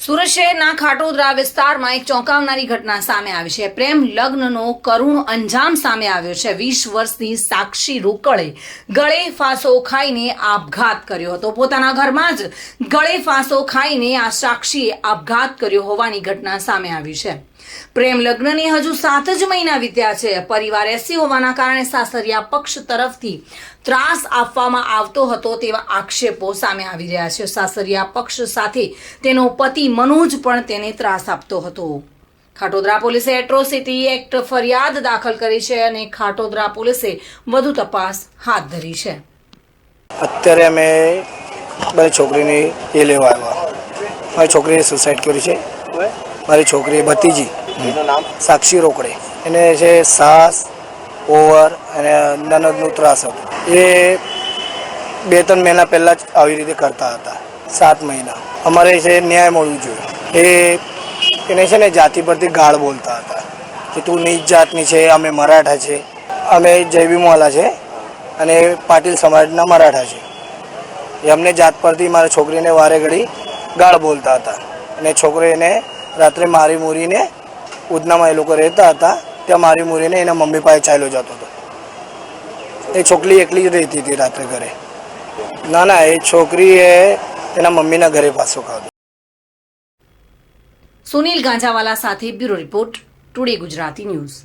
સુરત શહેરના ખાટોદરા વિસ્તારમાં એક ચોંકાવનારી ઘટના સામે આવી છે. પ્રેમ લગ્નનો કરુણ અંજામ સામે આવ્યો છે. વીસ વર્ષની સાક્ષી રોકળે ગળે ફાંસો ખાઈને આપઘાત કર્યો હતો. પોતાના ઘરમાં જ ગળે ફાંસો ખાઈને આ સાક્ષીએ આપઘાત કર્યો હોવાની ઘટના સામે આવી છે. પ્રેમ લગ્નને હજુ સાત જ મહિના વીત્યા છે. પરિવાર એસી હોવાના કારણે સાસરિયા પક્ષ તરફથી ત્રાસ આપવામાં આવતો હતો તેવા આક્ષેપો સામે આવી રહ્યા છે. સાસરિયા પક્ષ સાથે તેનો પતિ મનોજ પણ તેને ત્રાસ આપતો હતો. ખાટોદરા પોલીસે એટ્રોસિટી એક્ટ ફરિયાદ દાખલ કરી છે અને ખાટોદરા પોલીસે વધુ તપાસ હાથ ધરી છે. અત્યારે અમે મારી છોકરીને એ લેવા આવ્યા. મારી છોકરીએ સુસાઇડ કરી છે. મારી છોકરી ભતીજી સાક્ષી રોકડે. એને છે સાસ, ઓવર અને નનદનું ત્રાસ હતું, એ બે ત્રણ મહિના પહેલાં જ આવી રીતે કરતા હતા. સાત મહિના. અમારે છે ન્યાય મળવું જોઈએ, એ એને છે ને જાતિ પરથી ગાળ બોલતા હતા કે તું નીચ જાતની છે, અમે મરાઠા છે, અમે જયબી મોહલા છે અને પાટીલ સમાજના મરાઠા છે. એ અમને જાત પરથી મારા છોકરીને વારે ઘડી ગાળ બોલતા હતા અને છોકરીને રાત્રે મારી મૂરીને ઉધનામાં એ લોકો રહેતા હતા, ત્યાં મારી મૂરીને એના મમ્મી પાસે ચાલ્યો જતો હતો. એ છોકરી એકલી જ રહેતી હતી રાત્રે ઘરે. ના ના, એ છોકરીએ એના મમ્મીના ઘરે પાછો ખાધો સુનિલ ગાંજાવાલા સાથે bureau report, today Gujarati news.